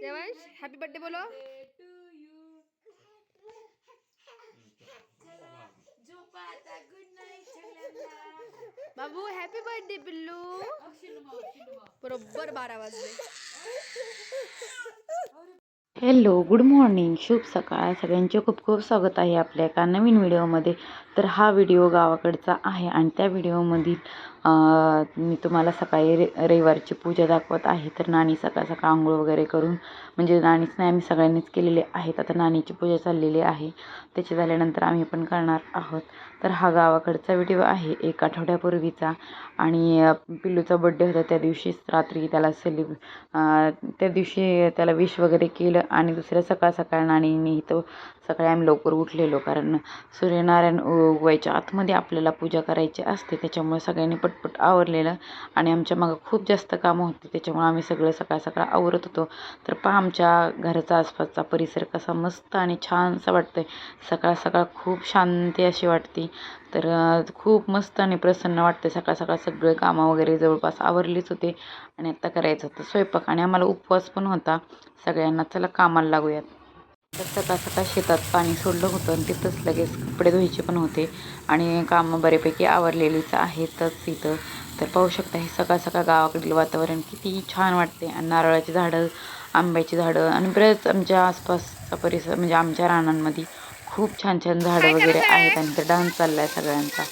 Devansh happy birthday बोलो. बाबू happy birthday पिल्लू. बरोबर बारा वाजले. हॅलो गुड मॉर्निंग शुभ सकाळ. सगळ्यांचे खूप खूप स्वागत आहे आपल्या एका नवीन व्हिडिओमध्ये तर हा व्हिडिओ गावाकडचा आहे आणि त्या व्हिडिओमधील मी तुम्हाला सकाळी रे रविवारची पूजा दाखवत आहे. तर नाणी सकाळ सकाळ आंघोळ वगैरे करून म्हणजे नाणीच नाही आम्ही सगळ्यांनीच केलेले आहेत. आता नाणीची पूजा चाललेली आहे. त्याची झाल्यानंतर आम्ही पण करणार आहोत. तर हा गावाकडचा व्हिडिओ आहे एक आठवड्यापूर्वीचा. आणि पिल्लूचा बड्डे होता त्या दिवशीच रात्री त्याला सेलिब त्या दिवशी त्याला विश वगैरे केलं आणि दुसऱ्या सकाळ सकाळ नाणीने इथं सकाळी आम्ही लवकर उठलेलो. कारण सूर्यनारायण उगवायच्या आतमध्ये आपल्याला पूजा करायची असते त्याच्यामुळे सगळ्यांनी पटपट आवरलेलं आणि आमच्या मागं खूप जास्त कामं होती त्याच्यामुळे आम्ही सगळं सकाळ सकाळ आवरत होतो. तर पहा आमच्या घराचा आसपासचा परिसर कसा मस्त आणि छानसा वाटतंय. सकाळ सकाळ खूप शांती अशी वाटते. तर खूप मस्त आणि प्रसन्न वाटते सकाळ सकाळ सगळे कामं वगैरे जवळपास आवरलीच होते आणि आत्ता करायचं होतं स्वयंपाक आणि आम्हाला उपवास पण होता. सगळ्यांना चला कामाला लागूयात. तर सकाळ सकाळ शेतात पाणी सोडलं होतं आणि तिथंच लगेच कपडे धुवायचे पण होते. आणि कामं बऱ्यापैकी आवरलेलीच आहेतच इथं. तर पाहू शकता हे सकाळ सकाळ गावाकडील वातावरण किती छान वाटते. आणि नारळाची झाडं आंब्याची झाडं आणि बरेच आमच्या आसपासचा परिसर म्हणजे आमच्या रानांमध्ये खूप छान छान झाडं वगैरे आहेत आणि तर डान्स चालला आहे सगळ्यांचा.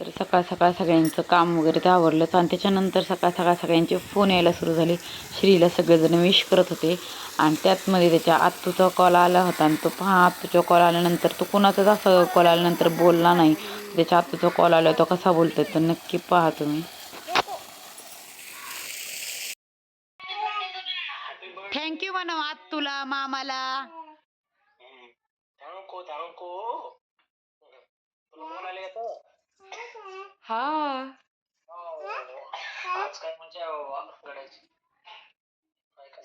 तर सकाळ सकाळ सगळ्यांचं काम वगैरे ते आवरलंच आणि त्याच्यानंतर सकाळ सकाळ सगळ्यांचे फोन यायला सुरू झाले. श्रीला सगळेजण विश करत होते आणि त्यातमध्ये त्याच्या आत्तूचा कॉल आला होता आणि तो पहा आत्तूचा कॉल आल्यानंतर तो कोणाचाच असं कॉल आल्यानंतर बोलला नाही. त्याच्या आत्तूचा कॉल आला तो कसा बोलतोय? तर नक्की पहा तुम्ही थँक्यू म्हणा मामाला थँको थँको येतं? हा. आज काय मजा आहे बाबा गड्याची काय काय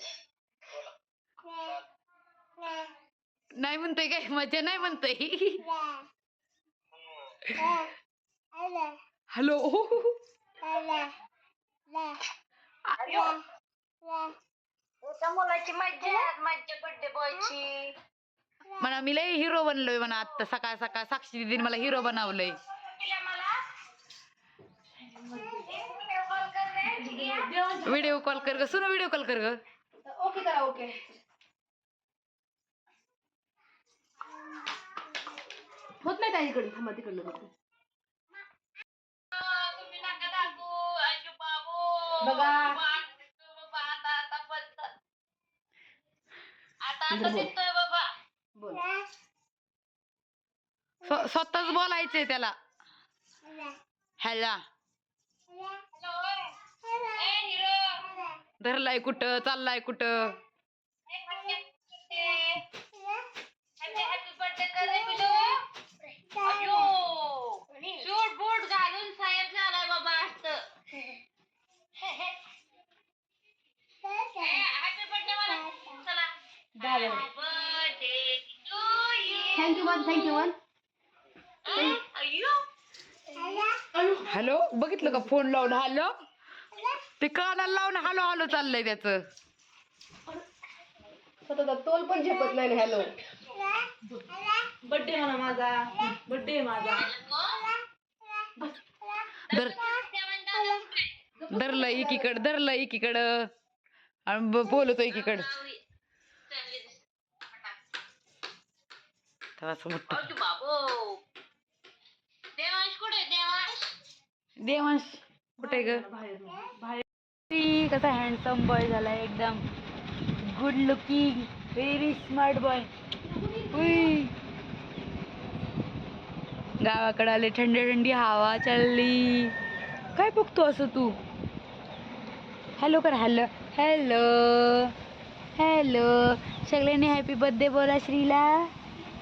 बोला. नाही म्हणतोय काय? मजा नाही म्हणतोय. हॅलो. एका मुलाची मज्जा मज्जा बर्थडे बॉयची म्हणा मी लय हिरो बनलोय म्हणा आता सकाळ सकाळ. साक्षी दिदीने मला हिरो बनवलंय. व्हिडिओ कॉल कर ग. सुनो व्हिडिओ कॉल कर ग. ओके करा ओके होत नाही त्या इकडे. थांबा तिकडलं बघू. तुम्ही नका दाखवू अंजू बाबू. बघा. बाबा आता आता पण आता आता दिसतोय बाबा बोल. स्वतःच बोलायचंय त्याला. हिरो धरलाय कुठं चाललाय कुठं हॅपी बर्थडे कर रे पिलू अयो शूट बूट घालून साहेब झालाय बाबा असं हॅपी बर्थडे मला चला दादा birthday to you thank you one thank you one अयो हॅलो बघितलं का फोन लावून? हॅलो ते कानाला लावून हॅलो हॅलो चाललंय त्याचं. तोल पण झेपत नाही हॅलो. बर्थडे म्हणा माझा. बर्थडे माझा. धर. धरलं एकीकडं धरलं एकीकडं. आणि बोलतो एकीकडं तेव्हा असं मोठं देवांश कुठे देवांश? देवांश कुठे ग? कसा हँडसम बॉय झाला एकदम. Good looking very smart boy गावाकडे आले थंडी थंडी हवा चालली. काय बघतो असं तू? हॅलो कर हॅलो हॅलो हॅलो सगळ्यांनी हॅपी बर्थडे बोला Srila.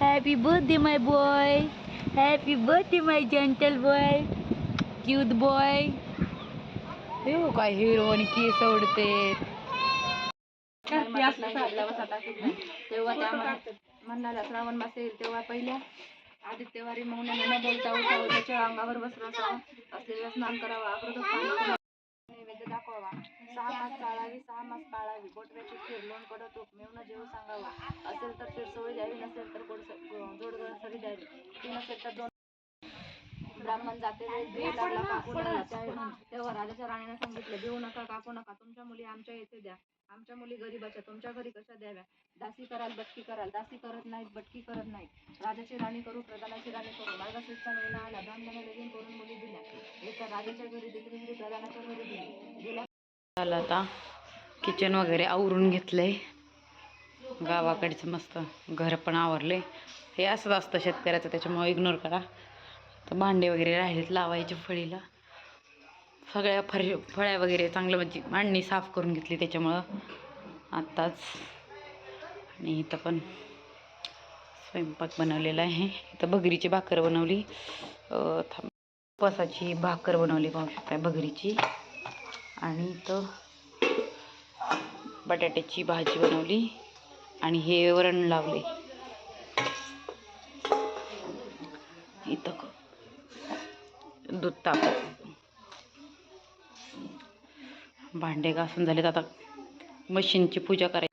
Happy birthday my boy happy birthday my gentle boy cute boy हो काय हिरो आणि केस आवडते. तेव्हा त्या म्हण- म्हणाल्या श्रावण मास येईल तेव्हा पहिल्या आदित्यवारी मौनाने न बोलता उठावं त्याच्या अंगावर बसलं असावं असलेलं स्नान करावं पाणी सहा मास चाळावी सहा मास पाळावी. बोटव्याची खीर लोणकडं तूप मिळून जेव सांगावं. असेल तर शिरसोळी द्यावी नसेल तर गोड जोडगळ सरी द्यावी. ती नसेल तर दोन ब्राह्मण जाते तेव्हा राजाच्या राणीने सांगितलं देऊ नका कापू नका. तुमच्या मुली आमच्या येथे द्या. आमच्या मुली गरीबाच्या तुमच्या घरी कशा द्याव्या? दासी कराल बटकी कराल. दासी करत नाहीत बटकी करत नाहीत. राजाची राणी करू प्रधानाची राणी करू. मार्गशीर्षचा महिना आला. ब्राह्मणाने लगीन करून मुली दिल्या. एका राजाच्या घरी दिली दुसरी प्रधानाच्या घरी दिली. गेल्या झालं आता किचन वगैरे आवरून घेतलंय. गावाकडचं मस्त घर पण आवरले हे असंच असतं शेतकऱ्याचं त्याच्यामुळे इग्नोर करा. तर भांडे वगैरे राहिलेत लावायचे फळीला. सगळ्या फर फळ्या वगैरे चांगलं म्हणजे मांडणी साफ करून घेतली त्याच्यामुळं. आत्ताच. आणि इथं पण स्वयंपाक बनवलेला आहे. इथं भगरीची भाकर बनवली. अं, थांब. उपवासाची भाकर बनवली पाहू शकता भगरीची. आणि इथं बटाट्याची भाजी बनवली. आणि हे वरण लावले. इथं दूध ताप भांडे घासून झालेत आता. मशीनची पूजा करायची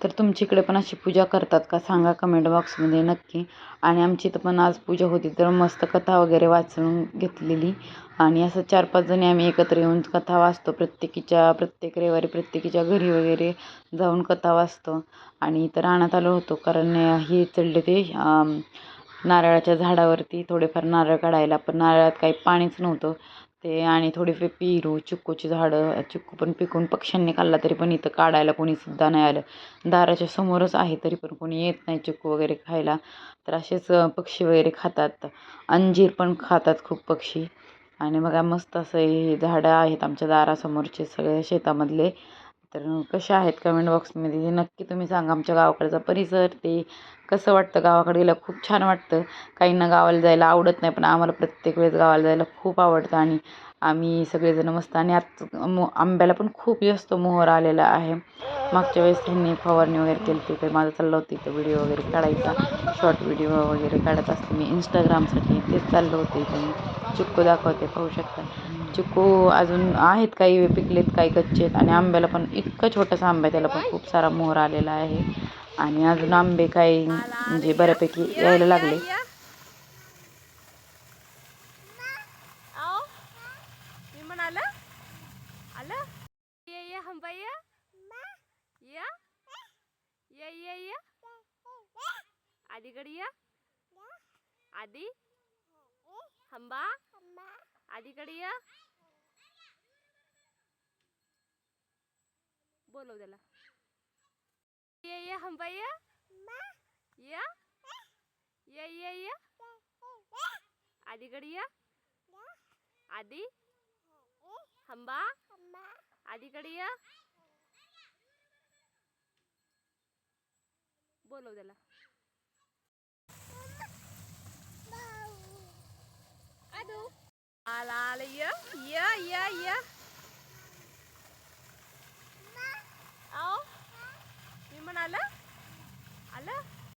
तर तुमच्याकडे पण अशी पूजा करतात का? सांगा कमेंट बॉक्समध्ये नक्की. आणि आमची इथं पण आज पूजा होती तर मस्त कथा वगैरे वाचून घेतलेली. आणि असं चार पाच जणी आम्ही एकत्र येऊन कथा वाचतो. प्रत्येकीच्या प्रत्येक रविवारी प्रत्येकीच्या घरी वगैरे जाऊन कथा वाचतो. आणि इथं राहण्यात आलो होतो कारण हे चढले ते नारळाच्या झाडावरती थोडेफार नारळ काढायला पण नारळात काही पाणीच नव्हतं. ते आणि थोडे पेरू चिक्कूची झाडं चिक्कू पण पिकून पक्ष्यांनी खाल्ला तरी पण इथं काढायला कोणीसुद्धा नाही आलं. दाराच्या समोरच आहे तरी पण कोणी येत नाही चिक्कू वगैरे खायला. तर असेच पक्षी वगैरे खातात. अंजीर पण खातात खूप पक्षी. आणि बघा मस्त असं हे झाडं आहेत आमच्या दारासमोरचे सगळे शेतामधले. तर कशा आहेत कमेंट बॉक्समध्ये हे नक्की तुम्ही सांगा आमच्या गावाकडचा परिसर ते कसं वाटतं गावाकडे गेलं? खूप छान वाटतं. काहींना गावाला जायला आवडत नाही पण आम्हाला प्रत्येक वेळेस गावाला जायला खूप आवडतं आणि आम्ही सगळेजण मस्त आणि आत मो आंब्याला पण खूप जास्त मोहर आलेला आहे. मागच्या वेळेस त्यांनी फवारणी वगैरे केली होती तर माझं चाललं होतं इथं व्हिडिओ वगैरे काढायचा. शॉर्ट व्हिडिओ वगैरे काढत असते मी इंस्टाग्रामसाठी तेच चाललं होतं इथं. मी चिक्कू दाखवते पाहू शकता. चिक्कू अजून आहेत काही पिकलेत काही कच्चे आहेत. आणि आंब्याला पण इतकं छोटासा आंबा आहे त्याला पण खूप सारा मोहर आलेला आहे. आणि अजून आंबे काही म्हणजे बऱ्यापैकी यायला लागले मी म्हणाला आलं ये ये या. ये ये ये. आधीकडे या. आधी. हंबा आधीकडे या. बोलव त्याला. ये ये हंबाया या. ये. ये ये आधीकडे या. आधी. हंबा आधीकडे या. बोलव त्याला. आदू. आला आला या या या या. आओ. मी म्हणाल आलं?